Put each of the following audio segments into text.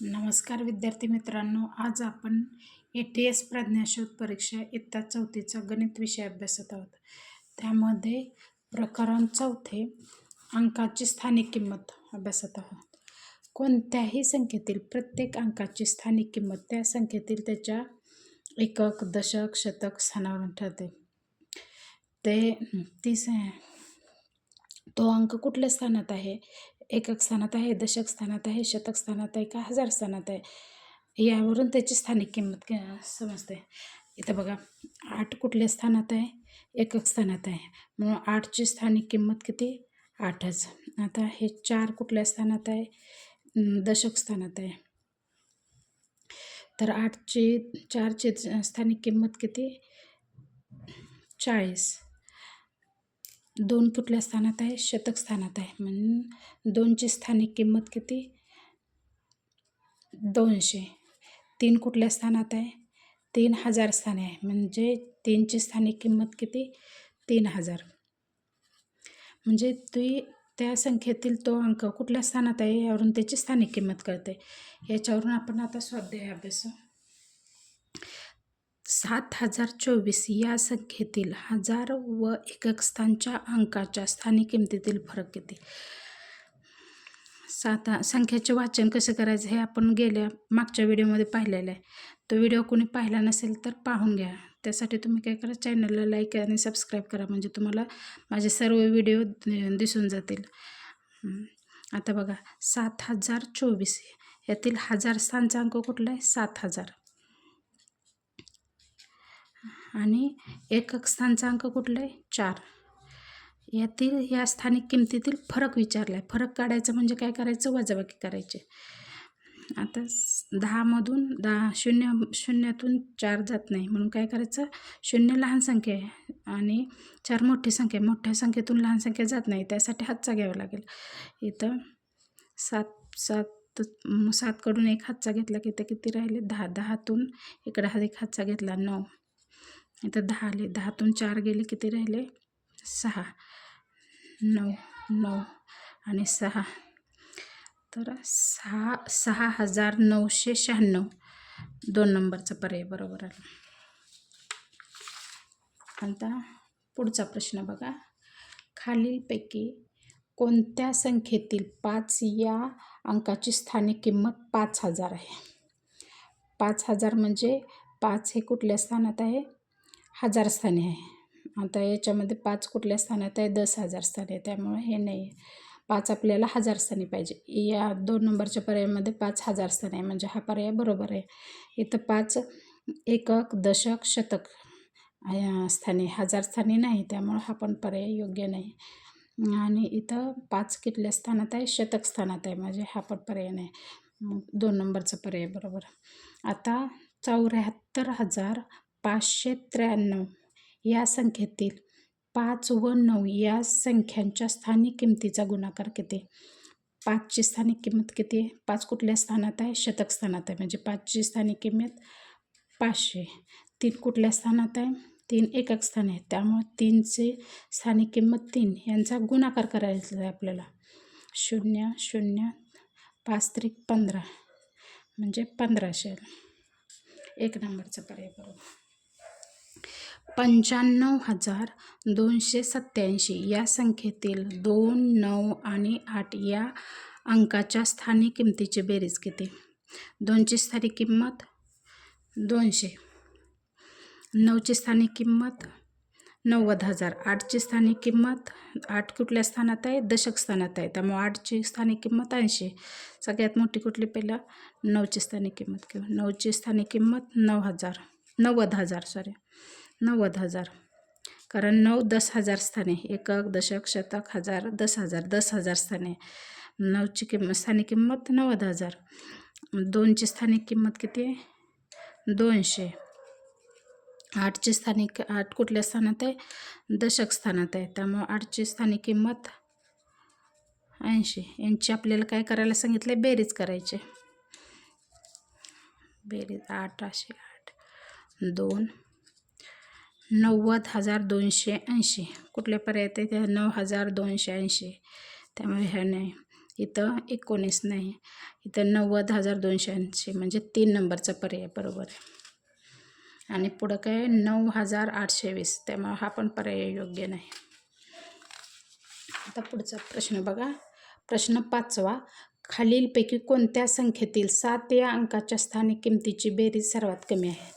नमस्कार विद्यार्थी मित्रांनो आज आपण ए टी एस प्रज्ञाशोध परीक्षा इयत्ता चौथीचा गणित विषय अभ्यासत आहोत. त्यामध्ये प्रकरण चौथे अंकाची स्थानिक किंमत अभ्यासत आहोत. कोणत्याही संख्येतील प्रत्येक अंकाची स्थानिक किंमत त्या संख्येतील त्याच्या एकक दशक शतक स्थानावरून ठरते. ते ती स तो अंक कुठल्या स्थानात आहे? एकक स्थानात आहे दशक स्थानात आहे शतक स्थानात आहे का हजार स्थानात आहे यावरून त्याची स्थानिक किंमत क- समजते. इथं बघा आठ कुठल्या स्थानात आहे? एकक स्थानात आहे. म्हणून आठची स्थानिक किंमत किती? आठच. आता हे चार कुठल्या स्थानात आहे? दशक स्थानात आहे. तर आठची चारची स्थानिक किंमत किती? चाळीस. दोन कुठल्या स्थानात आहे शतक स्थानात आहे. म्हणून दोनची स्थानिक किंमत किती? दोनशे. तीन कुठल्या स्थानात आहे? तीन हजार स्थाने आहे. म्हणजे तीनची स्थानिक किंमत किती? तीन हजार. म्हणजे ती त्या संख्येतील तो अंक कुठल्या स्थानात आहे यावरून त्याची स्थानिक किंमत कळते. याच्यावरून आपण आता स्वाध्याय अभ्यास. सात हजार चोवीस या संख्येतील हजार व एकक स्थानच्या अंकाच्या स्थानिक किमतीतील फरक किती? सात संख्येचे वाचन कसं करायचं हे आपण गेल्या मागच्या व्हिडिओमध्ये पाहिलेलं आहे. तो व्हिडिओ कोणी पाहिला नसेल तर पाहून घ्या. त्यासाठी तुम्ही काय करा चॅनलला लाईक आणि सबस्क्राईब करा म्हणजे तुम्हाला माझे सर्व व्हिडिओ दिसून जातील. आता बघा सात हजार चोवीस यातील हजार स्थानचा अंक कुठला आहे? सात हजार. आणि एकक स्थानचा अंक कुठला आहे चार. यातील या स्थानिक किमतीतील फरक विचारला आहे फरक काढायचं म्हणजे काय करायचं? वजाबाकी करायचे. आता दहामधून दहा शून्य शून्यातून चार जात नाही. म्हणून काय करायचं? शून्य लहान संख्या आहे आणि चार मोठी संख्या आहे. मोठ्या संख्येतून लहान संख्या जात नाही. त्यासाठी हातचा घ्यावा लागेल. इथं सात सात सातकडून एक हातचा घेतला की ते किती राहिले? दहा. दहातून इकडं हा एक हातचा घेतला नऊ. इथं दहा आले. दहातून चार गेले. किती राहिले? सहा. नऊ. नऊ आणि सहा. तर सहा सहा हजार नऊशे शहाण्णव. दोन नंबरचा पर्याय बरोबर आला. आता पुढचा प्रश्न बघा. खालीलपैकी कोणत्या संख्येतील पाच या अंकाची स्थानिक किंमत पाच हजार आहे? पाच हजार म्हणजे पाच हे कुठल्या स्थानात आहे? हजार स्थाने आहे. आता याच्यामध्ये पाच कुठल्या स्थानात आहे? दस हजार स्थानी आहे त्यामुळे हे नाही आहे. पाच आपल्याला हजार स्थानी पाहिजे. या दोन नंबरच्या पर्यायामध्ये पाच हजार स्थानी आहे. म्हणजे हा पर्याय बरोबर आहे. इथं पाच एकक दशक शतक या स्थानी हजार स्थानी नाही. त्यामुळं हा पण पर्याय योग्य नाही. आणि इथं पाच कितल्या स्थानात आहे? शतक स्थानात आहे. म्हणजे हा पण पर्याय नाही. दोन नंबरचा पर्याय बरोबर. आता चौऱ्याहत्तर हजार पाचशे त्र्याण्णव या संख्येतील पाच व नऊ या संख्यांच्या स्थानिक किमतीचा गुणाकार किती? पाचची स्थानिक किंमत किती? आहे पाच कुठल्या स्थानात आहे? शतक स्थानात आहे. म्हणजे पाचची स्थानिक किंमत पाचशे. तीन कुठल्या स्थानात आहे? तीन एकक स्थान आहे. त्यामुळे तीनचे स्थानिक किंमत तीन. यांचा गुणाकार करायचा आहे आपल्याला. शून्य शून्य पाच त्रिक पंधरा. म्हणजे पंधराशे. एक नंबरचा पर्याय बरोबर. पंच्याण्णव हजार दोनशे सत्याऐंशी या संख्येतील दोन नऊ आणि आठ या अंकाच्या स्थानिक किमतीची बेरीज किती? दोनची स्थानिक किंमत दोनशे. नऊची स्थानिक किंमत नव्वद हजार. आठची स्थानिक किंमत आठ कुठल्या स्थानात आहे? दशक स्थानात आहे. त्यामुळे आठची स्थानिक किंमत ऐंशी. सगळ्यात मोठी कुठली पहिला? नऊची स्थानिक किंमत किंवा नऊची स्थानिक किंमत नऊ हजार. नव्वद हजार सॉरी नव्वद हजार. कारण नऊ दस हजार स्थाने एकक दशक शतक हजार दस हजार दस हजार स्थाने. नऊची किंमत स्थानिक किंमत नव्वद हजार. दोनची स्थानिक किंमत किती? आहे दोनशे. आठची स्थानिक आठ कुठल्या स्थानात आहे? दशक स्थानात आहे. त्यामुळं आठची स्थानिक किंमत ऐंशी. यांची आपल्याला काय करायला सांगितलं आहे बेरीज करायची. बेरीज आठ अशी आठ. दोन. नव्वद हजार दोनशे ऐंशी. कुठले पर्यायात आहे त्या नऊ हजार दोनशे ऐंशी. त्यामुळे ह्या नाही. इथं एकोणीस नाही. इथं नव्वद हजार दोनशे ऐंशी म्हणजे तीन नंबरचा पर्याय बरोबर आहे. आणि पुढं काय? नऊ हजार आठशे वीस. त्यामुळे हा पण पर्याय योग्य नाही. आता पुढचा प्रश्न बघा. प्रश्न पाचवा. खालीलपैकी कोणत्या संख्येतील सात या अंकाच्या स्थानिक किमतीची बेरीज सर्वात कमी आहे?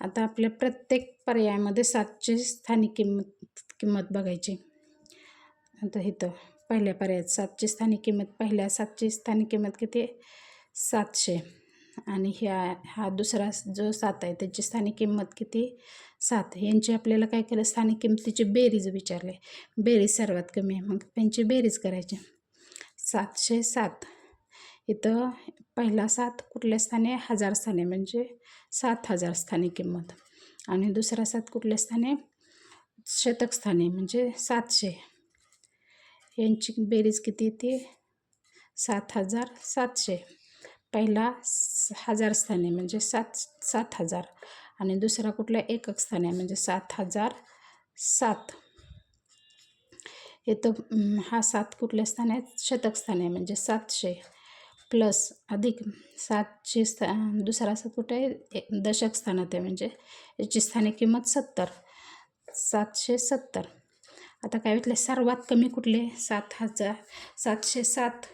आता आपल्या प्रत्येक पर्यायामध्ये सातची स्थानिक किंमत किंमत बघायची. आता इथं पहिल्या पर्यायात सातची स्थानिक किंमत पहिल्या सातची स्थानिक किंमत किती सातशे. आणि ह्या हा दुसरा जो सात आहे त्याची स्थानिक किंमत किती? सात. यांची आपल्याला काय केलं? स्थानिक किंमतीची बेरीज विचारले. बेरीज सर्वात कमी आहे. मग त्यांची बेरीज करायची. सातशे सात. इथं पहिला सात कुठल्या स्थानी हजार स्थानी म्हणजे सात हजार स्थानी किंमत. आणि दुसरा सात कुठल्या स्थाने? शतकस्थाने म्हणजे सातशे. यांची बेरीज किती येते? सात हजार सातशे. पहिला हजार स्थाने म्हणजे सात सात हजार. आणि दुसरा कुठला एकक स्थानी आहे म्हणजे सात हजार सात. येतं हा सात कुठल्या स्थाने? आहे शतक आहे म्हणजे सातशे. प्लस अधिक सातशे स्था दुसरा सात कुठे आहे? दशक स्थानात आहे म्हणजे. याची स्थानिक किंमत सत्तर. सातशे सत्तर. आता काय म्हटलं सर्वात कमी कुठले? सात हजार. सातशे सात.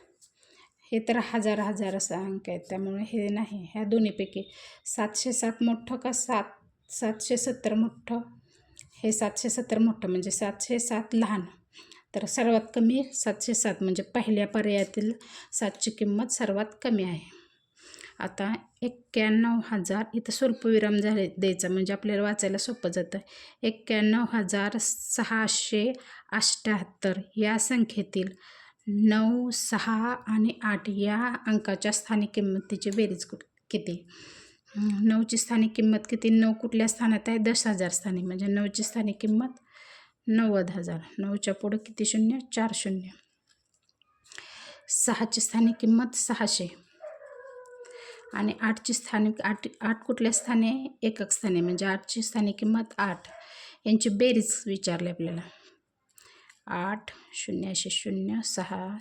हे तर हजार हजार असा अंक आहे. त्यामुळे हे नाही. ह्या दोन्हीपैकी सातशे सात मोठं का सात? सातशे सत्तर मोठं? हे सातशे सत्तर मोठं. म्हणजे सातशे सात लहान. तर सर्वात कमी सातशे सात म्हणजे पहिल्या पर्यायातील सातची किंमत सर्वात कमी आहे. आता एक्क्याण्णव हजार इथं स्वल्पविराम झाले द्यायचा म्हणजे आपल्याला वाचायला सोपं जातं. एक्क्याण्णव हजार सहाशे अष्ट्याहत्तर या संख्येतील नऊ सहा आणि आठ या अंकाच्या स्थानिक किंमतीची बेरीज कुठ किती? नऊची स्थानिक किंमत किती? नऊ कुठल्या स्थानात आहे? दस हजार स्थानिक. म्हणजे नऊची स्थानिक किंमत नव्वद हजार. नऊच्या पुढं किती शून्य? चार शून्य. सहाची स्थानिक किंमत सहाशे. आणि आठची स्थानिक आठ आठ कुठल्या स्थानी एकक स्थानी म्हणजे आठची स्थानिक किंमत आठ. यांची बेरीज विचारली आपल्याला. आठ शून्याशे शून्य सहा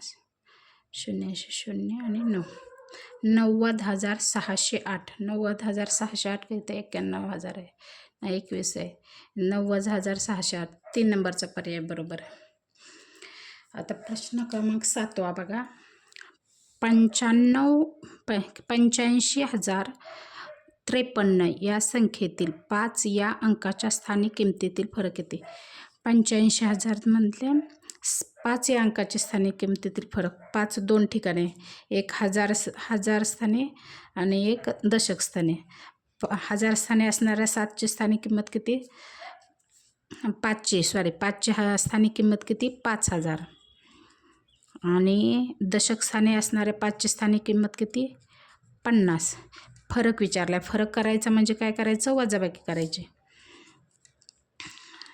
शून्याशे शून्य आणि नऊ. नव्वद हजार सहाशे आठ. नव्वद हजार सहाशे आठ किती एक्क्याण्णव हजार आहे. एकवीस आहे. नव्वद हजार सहाशे आठ. तीन नंबरचा पर्याय बरोबर. आता प्रश्न क्रमांक सातवा बघा. पंच्याण्णव प पंच्याऐंशी हजार त्रेपन्न या संख्येतील पाच या अंकाच्या स्थानिक किमतीतील फरक येते. पंच्याऐंशी हजारमधले पाच या अंकाच्या स्थानिक किमतीतील फरक पाच दोन ठिकाणे एक हजार हजार स्थाने आणि एक दशक स्थाने. हजार स्थाने असणाऱ्या सातची स्थानिक किंमत किती? पाचची सॉरी पाचची हा स्थानिक किंमत किती? पाच हजार. आणि दशक स्थाने असणाऱ्या पाचची स्थानिक किंमत किती? पन्नास. फरक विचारला आहे फरक करायचा म्हणजे काय करायचं? वजाबाकी करायची.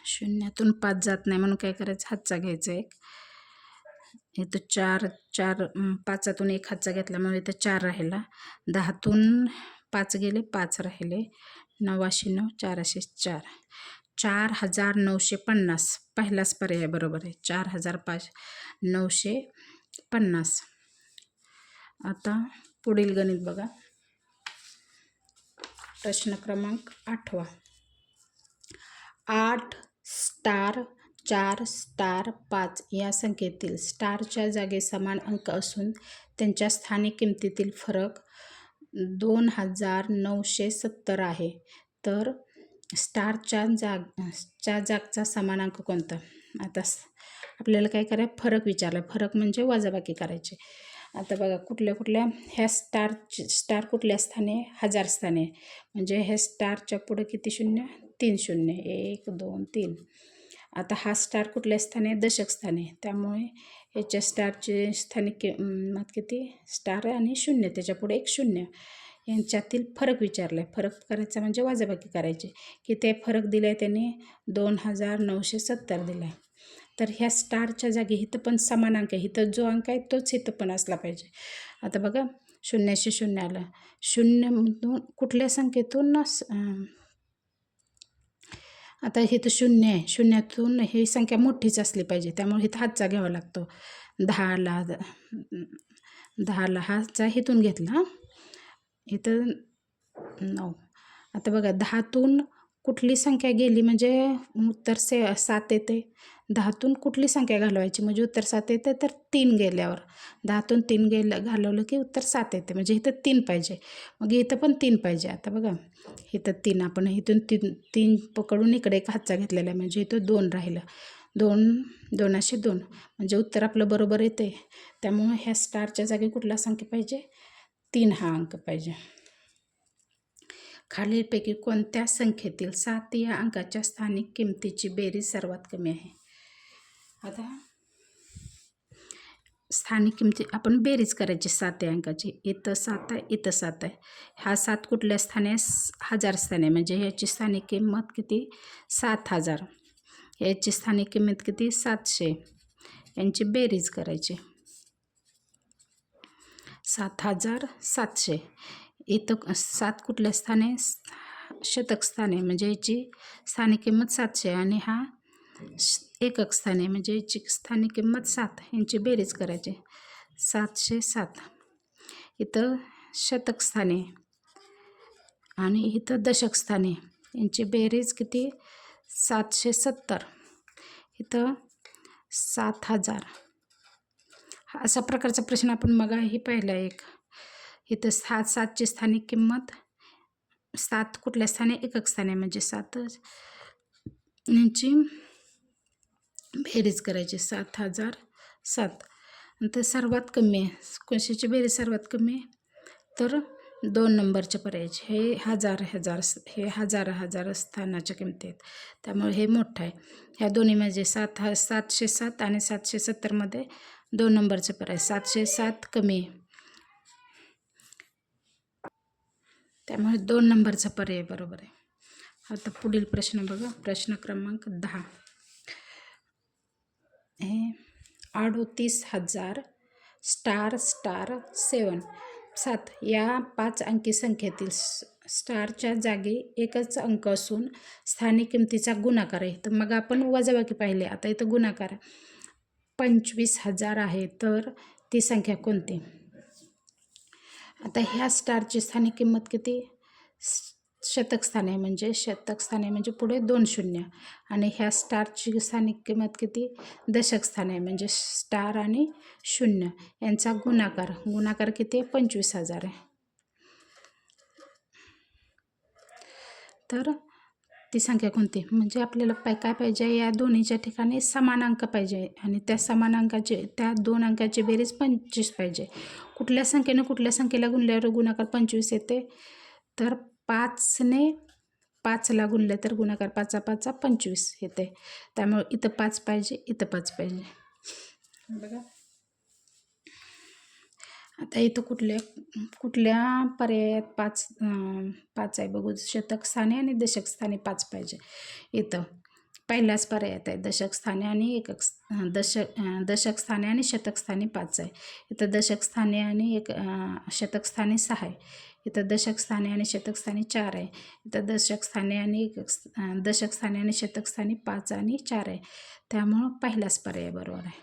शून्यातून पाच जात नाही म्हणून काय करायचं? हातचा घ्यायचा एक. इथं चार चार पाचातून एक हातचा घेतल्यामुळे इथं चार राहिला. दहातून पाच गेले पाच राहिले. नवाशे नऊ चारशे चार. चार हजार नऊशे पन्नास. पहिलाच पर्याय बरोबर आहे. चार हजार पाच नऊशे पन्नास. आता पुढील गणित बघा. प्रश्न क्रमांक आठवा. आठ स्टार चार स्टार पाच या संख्येतील स्टारच्या जागे समान अंक असून त्यांच्या स्थानिक किमतीतील फरक दोन हजार नऊशे सत्तर आहे. तर स्टारच्या जाग च्या जागचा समान अंक कोणता? आता आपल्याला काय करायला फरक विचारला फरक म्हणजे वजाबाकी करायचे. आता बघा कुठल्या कुठल्या ह्या स्टार स्टार कुठल्या स्थाने हजार स्थाने म्हणजे ह्या स्टारच्या पुढं किती शून्य? तीन शून्य. एक दोन तीन. आता हा स्टार कुठल्या स्थाने दशक स्थाने त्यामुळे याच्या स्टारचे स्थानिक मात किती? स्टार आणि शून्य त्याच्यापुढे एक शून्य. यांच्यातील फरक विचारला आहे फरक करायचा म्हणजे वाजाबाकी करायची. की ते फरक दिला आहे त्यांनी दोन हजार नऊशे सत्तर दिला आहे तर ह्या स्टारच्या जागी इथं पण समान अंक आहे. इथं जो अंक आहे तोच इथं पण असला पाहिजे. आता बघा शून्याशी शून्य आलं. शून्यमधून कुठल्या संख्येतून आता इथं शून्य आहे. शून्यातून ही संख्या मोठीच असली पाहिजे. त्यामुळे इथं हातचा घ्यावा लागतो. दहाला दहाला हातचा इथून घेतला इथं नऊ. आता बघा दहातून कुठली संख्या गेली? म्हणजे उत्तर से सात येते. दहातून कुठली संख्या घालवायची? म्हणजे उत्तर सात येते तर तीन गेल्यावर. दहातून तीन गेलं घालवलं की उत्तर सात येते. म्हणजे इथं तीन पाहिजे. मग इथं पण तीन पाहिजे. आता बघा इथं तीन. आपण इथून तीन तीन पकडून इकडे एक हातचा घेतलेला आहे. म्हणजे इथं दोन राहिलं. दोन दोनाशे दोन. म्हणजे उत्तर आपलं बरोबर येते. त्यामुळं ह्या स्टारच्या जागी कुठला संख्या पाहिजे? तीन हा अंक पाहिजे. खालीलपैकी कोणत्या संख्येतील सात या अंकाच्या स्थानिक किमतीची बेरीज सर्वात कमी आहे? आता स्थानिक किमती आपण बेरीज करायची सात अंकाची. इथं सात आहे इथं सात आहे. हा सात कुठल्या स्थाने हजार स्थाने म्हणजे ह्याची स्थानिक किंमत किती? सात हजार. याची स्थानिक किंमत किती? सातशे. यांची बेरीज करायची. सात हजार सातशे. इथं सात कुठल्या स्थाने शतक स्थाने म्हणजे याची स्थानिक किंमत सातशे आणि हा श- एकक स्थाने म्हणजे याची स्थानिक किंमत सात यांची बेरीज करायची. सातशे सात. इथं शतक स्थाने आणि इथं दशक स्थाने. यांची बेरीज किती? सातशे सत्तर. इथं सात हजार. हा असा प्रकारचा प्रश्न आपण मगाही पाहिला एक. इथं सात सातची स्थानिक किंमत सात कुठल्या स्थानी? एकक स्थानी म्हणजे सात. यांची बेरीज करायची सात हजार सात. नंतर सर्वात कमी आहे. कशाची बेरीज सर्वात कमी आहे? तर दोन नंबरच्या पर्यायचे. हे हजार हजार हे हजार हजार स्थानाच्या किमती आहेत. त्यामुळे हे मोठं आहे. ह्या दोन्ही म्हणजे सात हा सातशे सात आणि सातशे सत्तरमध्ये दोन नंबरचे पर्याय. सातशे सात कमी आहे. त्यामुळे दोन नंबरचा पर्याय बरोबर आहे. आता पुढील प्रश्न बघा. प्रश्न क्रमांक दहा. हे अडोतीस हजार स्टार स्टार सेवन. सात या पाच अंकी संख्येतील स्टारच्या जागी एकच अंक असून स्थानिक किमतीचा गुणाकार आहे. तर मग आपण वजाबाकी पाहिले. आता इथं गुणाकार पंचवीस हजार आहे तर ती संख्या कोणती? आता ह्या स्टारची स्थानिक किंमत किती? शतकस्थाने शतक स्थान आहे म्हणजे शतक स्थान आहे म्हणजे पुढे दोन शून्य. आणि ह्या स्टारची स्थानिक किंमत किती? दशकस्थाने आहे म्हणजे स्टार आणि शून्य. यांचा गुणाकार गुणाकार किती? आहे पंचवीस हजार आहे. तर ती संख्या कोणती? म्हणजे आपल्याला पाय काय पाहिजे? या दोन्हीच्या ठिकाणी समान अंक पाहिजे. आणि त्या समान अंकाचे त्या दोन अंकाची बेरीज पंचवीस पाहिजे. कुठल्या संख्येनं कुठल्या संख्येला गुणल्यावर गुणाकार पंचवीस येते? तर पाचने पाचला गुणले तर गुणाकार पाचा पाचा पंचवीस येते. त्यामुळे इथं पाच पाहिजे इथं पाच पाहिजे. बघा. आता इथं कुठल्या कुठल्या पर्यायात पाच पाच आहे बघू. शतक स्थानी आणि दशक स्थानी पाच पाहिजे. इथं. पहिलाच पर्यायात आहे दशकस्थाने आणि एकक दशक दशक स्थानी आणि शतकस्थानी पाच आहे इथं दशक स्थानी आणि एक शतकस्थानी सहा आहे इथं दशक स्थाने आणि शतकस्थानी चार आहे इथं दशक स्थाने आणि एकक दशक स्थानी आणि शतकस्थानी पाच आणि चार आहे त्यामुळं पहिलाच पर्याय बरोबर आहे.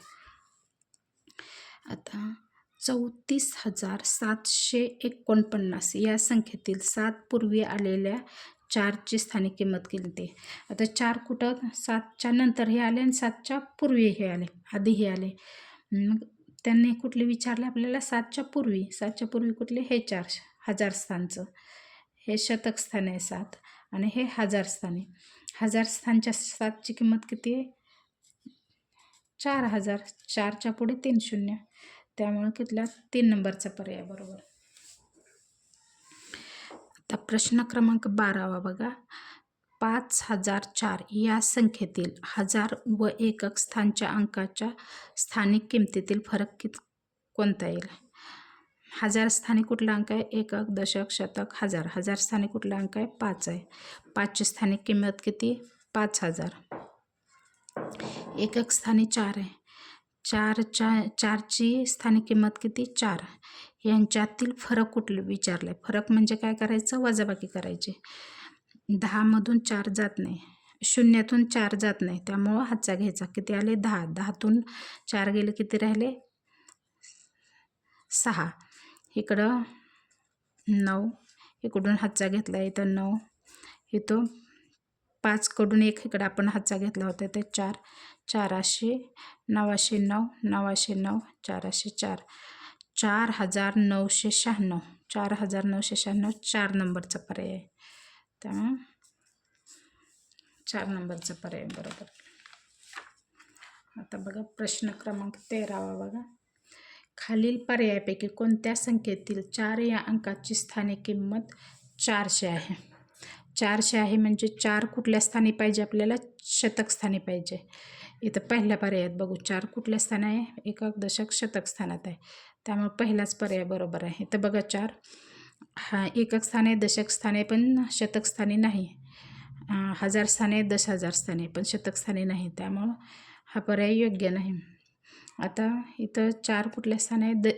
आता चौतीस हजार सातशे एकोणपन्नास या संख्येतील सात पूर्वी आलेल्या चारची स्थानिक किंमत केली ते आता चार कुठं? सातच्या नंतर हे आले आणि सातच्या पूर्वी हे आले. आधी हे आले. मग त्यांनी कुठले विचारले आपल्याला? सातच्या पूर्वी. सातच्या पूर्वी कुठले? हे चार हजार स्थानचं. हे शतक स्थान आहे सात आणि हे हजार स्थान आहे. हजार स्थानच्या सातची किंमत किती आहे? चार हजार. चारच्या पुढे तीन शून्य. त्यामुळे कितला? तीन नंबरचा पर्याय बरोबर. आता प्रश्न क्रमांक बारावा बघा. पाच हजार चार या संख्येतील हजार व एकक स्थानच्या अंकाच्या स्थानिक किमतीतील फरक कित कोणता येईल? हजार स्थानी कुठला अंक आहे? एकक दशक शतक हजार. हजार स्थानी कुठला अंक आहे? पाच आहे. पाचची स्थानिक किंमत किती? पाच हजार. एकक स्थानी चार आहे. चारच्या चारची स्थानिक किंमत किती? चार. यांच्यातील फरक कुठले? विचारले फरक म्हणजे काय करायचं? वजाबाकी करायची. दहामधून चार जात नाही. शून्यातून चार जात नाही. त्यामुळं हातचा घ्यायचा. किती आले? दहा. दहातून चार गेले किती राहिले? सहा. इकडं नऊ. इकडून हातचा घेतला इथं नऊ. इथं पाचकडून एक. इकडं आपण हातचा घेतला होता ते चार. चाराशे नवाशे नऊ नवाशे नऊ चाराशे चार. चार हजार नऊशे शहाण्णव. चार हजार नऊशे शहाण्णव चार नंबरचा पर्याय त्यामुळं चार नंबरचा पर्याय बरोबर. आता बघा प्रश्न क्रमांक तेरावा बघा. खालील पर्यायापैकी कोणत्या संख्येतील चार या अंकाची स्थानिक किंमत चारशे आहे? चारशे आहे म्हणजे चार कुठल्या स्थानी पाहिजे? आपल्याला शतक स्थानी पाहिजे. इथं पहिल्या पर्यायात बघू. चार कुठल्या स्थान आहे? एकक दशक शतक स्थानात आहे. त्यामुळे पहिलाच पर्याय बरोबर आहे. इथं बघा चार. हा एकक स्थाने दशक स्थाने पण शतकस्थानी नाही. हजार स्थाने दश हजार स्थाने पण शतकस्थानी नाही. त्यामुळं हा पर्याय योग्य नाही. आता इथं चार कुठल्या स्थान आहे? द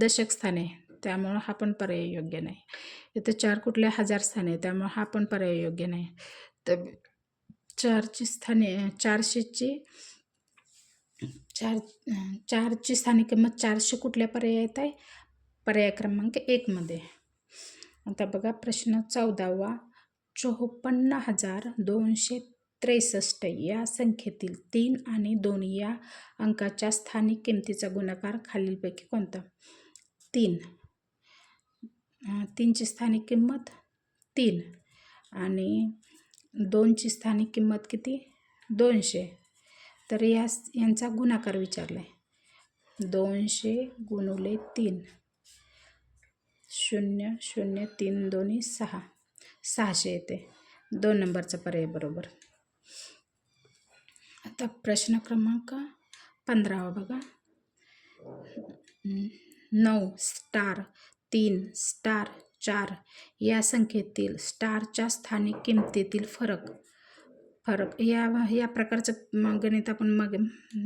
दशक स्थाने त्यामुळं हा पण पर्याय योग्य नाही. इथं चार कुठल्या हजार स्थाने आहे? त्यामुळं हा पण पर्याय योग्य नाही. तर चारची स्थाने चारशेची चार चारची स्थानिक किंमत चारशे कुठल्या पर्यायात आहे? पर्याय क्रमांक एकमध्ये आता बघा प्रश्न चौदावा. चोपन्न हजार दोनशे त्रेसष्ट या संख्येतील तीन आणि दोन या अंकाच्या स्थानिक किमतीचा गुणाकार खालीलपैकी कोणता? तीन. तीनची स्थानिक किंमत तीन आणि दोनची स्थानिक किंमत किती? दोनशे. तर या यांचा गुणाकार विचारला आहे दोनशे गुणुले तीन. शून्य शून्य तीन दोन्ही सहा. सहाशे येते. दोन नंबरचा पर्याय बरोबर. आता प्रश्न क्रमांक पंधरावा बघा. नऊ स्टार तीन स्टार चार. या संख्येतील स्टारच्या स्थानिक किमतीतील फरक फरक या या प्रकारचं गणित आपण मग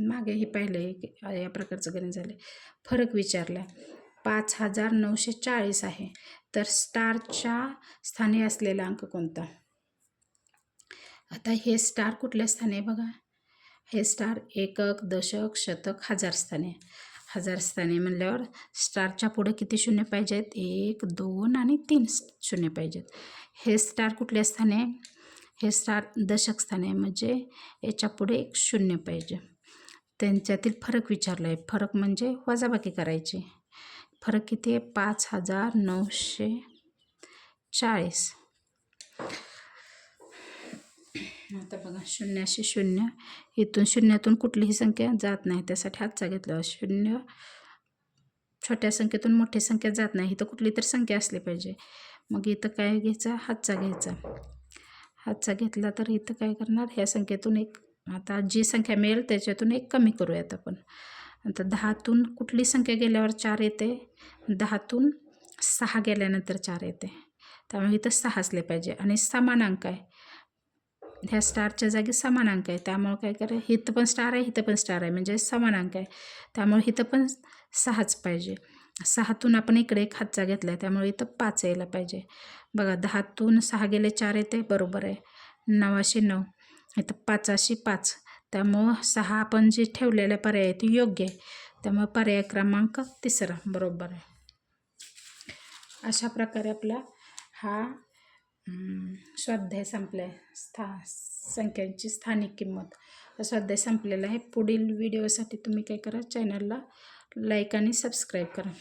मागेही पाहिलं आहे की या प्रकारचं गणित झालं फरक विचारला. पाच हजार नऊशे चाळीस आहे. तर स्टारच्या स्थानी असलेला अंक कोणता? आता हे स्टार कुठल्या स्थानी आहे बघा? हे स्टार एकक दशक शतक हजार स्थाने हजार स्थाने म्हणल्यावर स्टारच्या पुढे किती शून्य पाहिजेत? एक दोन आणि तीन शून्य पाहिजेत. हे स्टार कुठल्या स्थाने आहे? हे सात दशकस्थान आहे. म्हणजे याच्यापुढे एक शून्य पाहिजे. त्यांच्यातील फरक विचारला आहे फरक म्हणजे वजाबाकी करायची. फरक किती आहे? पाच हजार नऊशे चाळीस. आता बघा शून्याशी शून्य. इथून शून्यातून कुठलीही संख्या जात नाही. त्यासाठी हातचा घेतला. शून्य छोट्या संख्येतून मोठी संख्या जात नाही. इथं कुठली तर संख्या असली पाहिजे. मग इथं काय घ्यायचा? हातचा घ्यायचा. हातचा घेतला तर इथं काय करणार? ह्या संख्येतून एक आता जी संख्या मिळेल त्याच्यातून एक कमी करूयात आपण. आता दहातून कुठली संख्या गेल्यावर चार येते? दहातून सहा गेल्यानंतर चार येते. त्यामुळे इथं सहा असले पाहिजे. आणि समान अंक आहे. ह्या स्टारच्या जागी समान अंक आहे. त्यामुळं काय करा इथं पण स्टार आहे इथं पण स्टार आहे. म्हणजे समान अंक आहे. त्यामुळे इथं पण सहाच पाहिजे. सहातून आपण इकडे एक हातचा घेतला आहे त्यामुळे इथं पाच यायला पाहिजे. बघा दहातून सहा गेले चार येते बरोबर आहे. नवाशे नऊ. इथं पाचाशे पाच. त्यामुळं सहा आपण जे ठेवलेले पर्याय आहे ते योग्य आहे. त्यामुळे पर्याय क्रमांक तिसरा बरोबर आहे. अशा प्रकारे आपला हा स्वाध्याय संपला आहे स्था संख्यांची स्थानिक किंमत. स्वाध्याय संपलेला आहे. पुढील व्हिडिओसाठी तुम्ही काय करा चॅनलला लाईक आणि सबस्क्राईब करा.